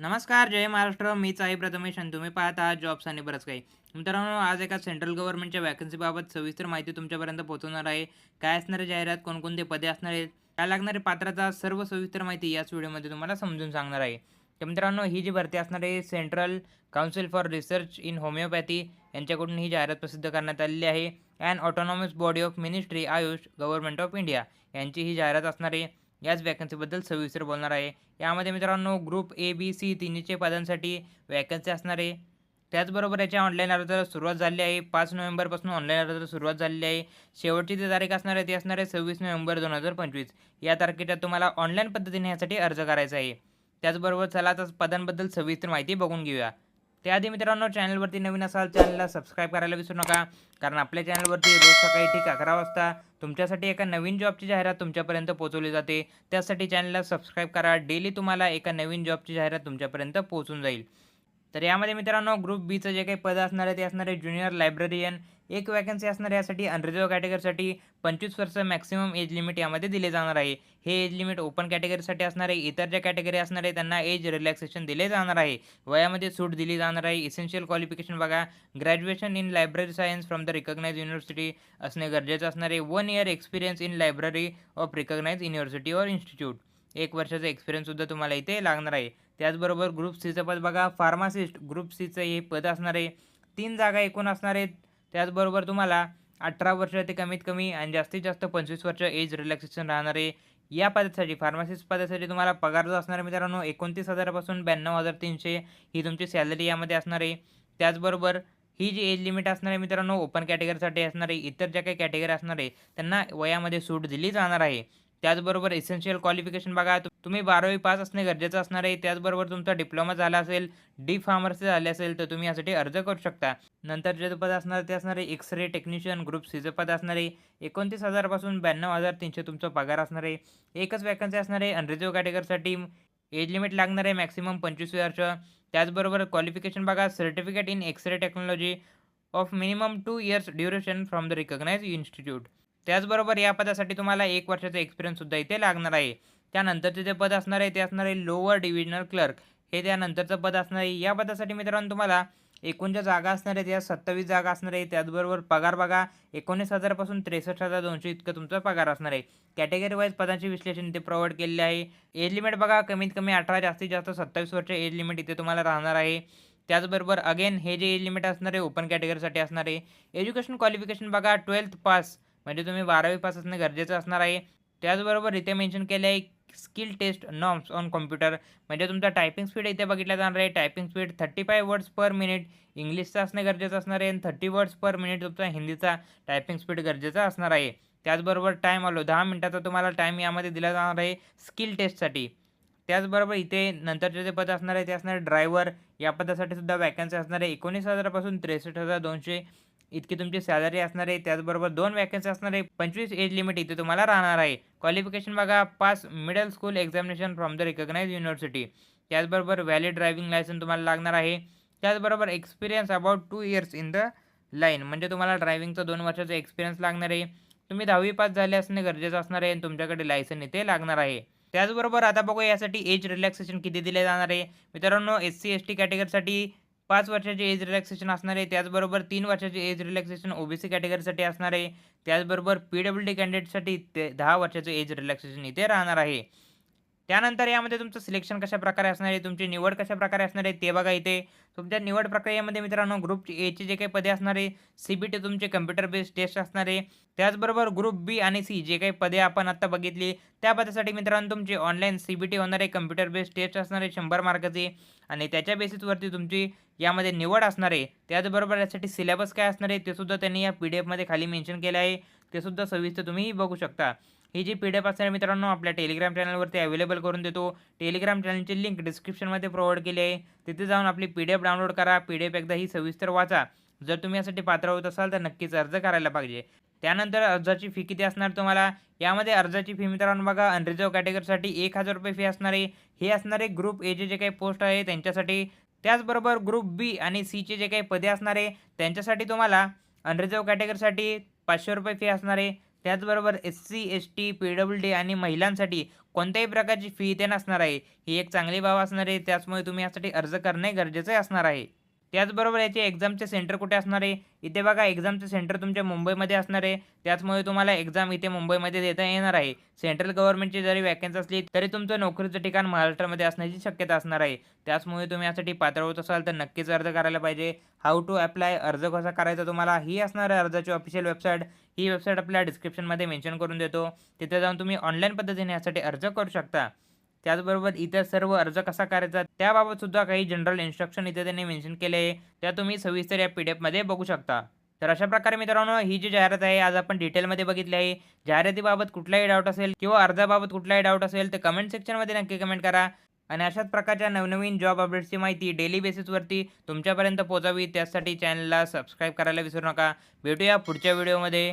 नमस्कार जय महाराष्ट्र. मीच आहे प्रथमेश आणि तुम्ही पाहत आहात जॉब्स आणि बरंच काही. मित्रांनो आज एका सेंट्रल गव्हर्नमेंटच्या वॅकन्सीबाबत सविस्तर माहिती तुमच्यापर्यंत पोहोचवणार आहे. काय असणारे जाहिरात कोणकोणते पदे असणार आहेत काय लागणारे पात्राचा सर्व सविस्तर माहिती याच व्हिडिओमध्ये तुम्हाला समजून सांगणार आहे. तर मित्रांनो ही जी भरती असणार आहे central council for research in homeopathy यांच्याकडून ही जाहिरात प्रसिद्ध करण्यात आलेली आहे. And autonomous body of ministry Ayush government of India यांची ही जाहिरात असणार आहे. याच वॅकन्सीबद्दल सविस्तर बोलणार आहे. यामध्ये मित्रांनो ग्रुप ए बी सी तिन्हीचे पदांसाठी वॅकन्सी असणार आहे. त्याचबरोबर याच्या ऑनलाईन अर्जाला सुरुवात झाली आहे. पाच नोव्हेंबरपासून ऑनलाईन अर्जाला सुरुवात झालेली आहे. शेवटची जी तारीख असणार आहे ती असणार आहे सव्वीस नोव्हेंबर दोन हजार पंचवीस. या तारखेच्या तुम्हाला ऑनलाईन पद्धतीने यासाठी अर्ज करायचा आहे. त्याचबरोबर चला आता पदांबद्दल सविस्तर माहिती बघून घेऊया. त्याआधी मित्रांनो चॅनलवरती नवीन असाल चॅनलला सबस्क्राईब करायला विसरू नका. कारण आपल्या चॅनलवरती रोज सकाळी ठीक अकरा वाजता तुमच्यासाठी एका नवीन जॉबची जाहिरात तुमच्यापर्यंत पोहोचवली जाते. त्यासाठी चॅनलला सबस्क्राईब करा. डेली तुम्हाला एका नवीन जॉबची जाहिरात तुमच्यापर्यंत पोहोचून जाईल. तर यामध्ये मित्रांनो ग्रुप बीचं जे काही पद असणार आहे ते असणार आहे ज्युनियर लायब्ररियन एक वॅकन्सी असणार यासाठी अनरिझर्व कॅटेगरीसाठी पंचवीस वर्ष मॅक्सिमम एज लिमिट यामध्ये दिले जाणार आहे. हे एज लिमिट ओपन कॅटेगरीसाठी असणार आहे इतर ज्या कॅटेगरी असणार आहे त्यांना एज रिलॅक्सेशन दिले जाणार आहे. वयामध्ये सूट दिली जाणार आहे. इसेन्शियल क्वालिफिकेशन बघा graduation in library science from the recognise university असणे गरजेचं असणार आहे. One year experience in library of recognise university or institute एक वर्षाचा एक्सपिरियन्ससुद्धा तुम्हाला इथे लागणार आहे. त्याचबरोबर ग्रुप सीचं पद बघा फार्मासिस्ट ग्रुप सीचं हे पद असणार आहे. तीन जागा एकूण असणार आहेत. त्याचबरोबर तुम्हाला अठरा वर्ष ते कमीत कमी आणि जास्तीत जास्त पंचवीस वर्ष एज रिलॅक्सेशन राहणार आहे. या पदासाठी फार्मासिस्ट पदासाठी तुम्हाला पगार जो असणार आहे मित्रांनो. एकोणतीस हजारापासून ब्याण्णव हजार तीनशे ही तुमची सॅलरी यामध्ये असणार आहे. त्याचबरोबर ही जी एज लिमिट असणार आहे मित्रांनो ओपन कॅटेगरीसाठी असणार आहे. इतर ज्या काही कॅटेगरी असणार आहे त्यांना वयामध्ये सूट दिली जाणार आहे. त्याचबरोबर एसेन्शियल क्वालिफिकेशन बघा तुम्ही बारावी पास असणे गरजेचं असणार आहे. त्याचबरोबर तुमचा डिप्लोमा झाला असेल डी फार्मसी झाले असेल तर तुम्ही यासाठी अर्ज करू शकता. नंतर जे पद असणार ते असणार आहे एक्स रे टेक्निशियन ग्रुप सीचं पद असणार आहे. एकोणतीस हजारपासून ब्याण्णव हजार तीनशे तुमचा पगार असणार आहे. एकच वॅकन्सी असणार आहे अनरिझर्व कॅटेगरीसाठी एज लिमिट लागणार आहे मॅक्सिमम पंचवीस वर्ष. त्याचबरोबर क्वालिफिकेशन बघा certificate in X ray technology of minimum two years duration from the recognise institute त्याचबरोबर या पदासाठी तुम्हाला एक वर्षाचा एक्सपिरियन्ससुद्धा इथे लागणार आहे. त्यानंतरचे जे पद असणार आहे ते असणार आहे लोअर डिव्हिजनल क्लर्क हे त्यानंतरचं पद असणार आहे. या पदासाठी मित्रांनो तुम्हाला एकूण ज्या जागा असणार आहेत या सत्तावीस जागा असणार आहे त्याचबरोबर पगार बघा एकोणीस हजारपासून त्रेसष्ट हजार दोनशे इतकं तुमचा पगार असणार आहे. कॅटेगरी वाईज पदांचे विश्लेषण इथे प्रोव्हाइड केलेले आहे. एज लिमिट बघा कमीत कमी अठरा जास्तीत जास्त सत्तावीस वर्ष एज लिमिट इथे तुम्हाला राहणार आहे. त्याचबरोबर अगेन हे जे एज लिमिट असणार आहे ओपन कॅटेगरीसाठी असणार आहे. एज्युकेशन क्वालिफिकेशन बघा ट्वेल्थ पास म्हणजे तुम्ही बारावी पास असणं गरजेचं असणार आहे. त्याचबरोबर इथे मेन्शन केलं आहे skill test norms on computer म्हणजे तुमचा टायपिंग स्पीड इथे बघितला जाणार आहे. Typing speed thirty five words per minute इंग्लिशचा असणं गरजेचं असणार आहे. आणि थर्टी वर्ड्स पर मिनिट तुमचा हिंदीचा टायपिंग स्पीड गरजेचा असणार आहे. त्याचबरोबर टाईम आलो. दहा मिनटाचा तुम्हाला टाईम यामध्ये दिला जाणार आहे स्किल टेस्टसाठी त्याचबरोबर इथे नंतरचे जे पद असणार आहे ते असणार आहे ड्रायव्हर या पदासाठी सुद्धा वॅकन्सी असणार आहे. एकोणीस हजारापासून त्रेसष्ट हजार दोनशे इतकी तुमची सॅलरी असणार आहे त्याचबरोबर दोन वॅकन्सी असणार आहे पंचवीस एज लिमिट इथे तुम्हाला राहणार आहे. क्वालिफिकेशन बघा pass middle school examination from the recognise university त्याचबरोबर व्हॅलिड ड्रायव्हिंग लायसन तुम्हाला लागणार आहे. त्याचबरोबर experience about two years in the line म्हणजे तुम्हाला ड्रायव्हिंगचा दोन वर्षाचा एक्सपिरियन्स लागणार आहे. तुम्ही दहावी पास झाले असणे गरजेचं असणार आहे आणि तुमच्याकडे लायसन इथे लागणार आहे. त्याचबरोबर आता बघू यासाठी एज रिलॅक्सेशन किती दिले जाणार आहे. मित्रांनो एस सी एस टी कॅटेगरीसाठी पाच वर्षाचे एज रिलॅक्सेशन असणार आहे त्याचबरोबर तीन वर्षाचे एज रिलॅक्सेशन ओबीसी कॅटेगरीसाठी असणार आहे त्याचबरोबर पी डब्ल्यू डी कॅन्डिडेटसाठी ते दहा वर्षाचं एज रिलॅक्सेशन इथे राहणार आहे. त्यानंतर यामध्ये तुमचं सिलेक्शन कशा प्रकारे असणार आहे तुमची निवड कशा प्रकारे असणार आहे ते बघा इथे. तुमच्या निवड प्रक्रियेमध्ये मित्रांनो ग्रुप एचे जे काही पदे असणार आहे सी बी टी तुमचे कम्प्युटर बेस्ड टेस्ट असणार आहे. त्याचबरोबर ग्रुप बी आणि सी जे काही पदे आपण आत्ता बघितली त्या पदासाठी मित्रांनो तुमची ऑनलाईन सी बी टी होणार आहे कम्प्युटर बेस्ड टेस्ट असणार आहे शंभर मार्काची. आणि त्याच्या बेसिसवरती तुमची यामध्ये निवड असणार आहे. त्याचबरोबर यासाठी सिलेबस काय असणार आहे ते सुद्धा त्यांनी या पी डी एफमध्ये खाली मेन्शन केलं आहे. ते सुद्धा सविस्तर तुम्ही बघू शकता. ही जी पी डी एफ असणार मित्रांनो आपल्या टेलिग्राम चॅनलवरती अवेलेबल करून देतो. टेलिग्राम चॅनलची लिंक डिस्क्रिप्शनमध्ये प्रोव्हाइड केली आहे. तिथे जाऊन आपली पी डी एफ डाउनलोड करा. पी डी एफ एकदा ही सविस्तर वाचा. जर तुम्ही यासाठी पात्र होत असाल तर नक्कीच अर्ज करायला पाहिजे. त्यानंतर अर्जाची फी किती असणार तुम्हाला? यामध्ये अर्जाची फी मित्रांनो बघा अनरिझर्व कॅटेगरीसाठी एक हजार रुपये फी असणार आहे. हे असणारे ग्रुप एचे जे काही पोस्ट आहे त्यांच्यासाठी. त्याचबरोबर ग्रुप बी आणि सीचे जे काही पदे असणार आहे त्यांच्यासाठी तुम्हाला अनरिझर्व कॅटेगरीसाठी पाचशे रुपये फी असणार आहे. त्याचबरोबर S C S T P W D आणि महिलांसाठी कोणत्याही प्रकारची फी इथे नसणार आहे. ही एक चांगली बाब असणार आहे. त्याचमुळे तुम्ही यासाठी अर्ज करणे गरजेचे असणार आहे. त्याचबरोबर याचे एक्झामचे सेंटर कुठे असणार आहे? इथे बघा एक्झामचे सेंटर तुमच्या मुंबईमध्ये असणार आहे. त्याचमुळे तुम्हाला एक्झाम इथे मुंबईमध्ये देता येणार आहे. सेंट्रल गव्हर्नमेंटची जरी वॅकन्सी असली तरी तुमचं नोकरीचं ठिकाण महाराष्ट्रामध्ये असण्याची शक्यता असणार आहे. त्याचमुळे तुम्ही यासाठी पात्र होत असाल तर नक्कीच अर्ज करायला पाहिजे. हाऊ टू अप्लाय अर्ज कसा करायचा तुम्हाला ही असणार आहे अर्जाची ऑफिशियल वेबसाईट ही वेबसाईट आपल्या डिस्क्रिप्शनमध्ये मेन्शन करून देतो. तिथे जाऊन तुम्ही ऑनलाईन पद्धतीने यासाठी अर्ज करू शकता. त्याचबरोबर इतर सर्व अर्ज कसा करायचा त्याबाबत सुद्धा काही जनरल इन्स्ट्रक्शन इथे त्यांनी मेन्शन केले आहे. त्या तुम्ही सविस्तर या पी डी एफमध्ये बघू शकता. तर अशा प्रकारे मित्रांनो ही जी जाहिरात आहे आज आपण डिटेलमध्ये बघितली आहे. जाहिरातीबाबत कुठलाही डाऊट असेल किंवा अर्जाबाबत कुठलाही डाऊट असेल तर कमेंट सेक्शनमध्ये नक्की कमेंट करा. आणि अशाच प्रकारच्या नवनवीन जॉब अपडेट्सची माहिती डेली बेसिसवरती तुमच्यापर्यंत पोहोचावी. त्यासाठी चॅनलला सबस्क्राईब करायला विसरू नका. भेटूया पुढच्या व्हिडिओमध्ये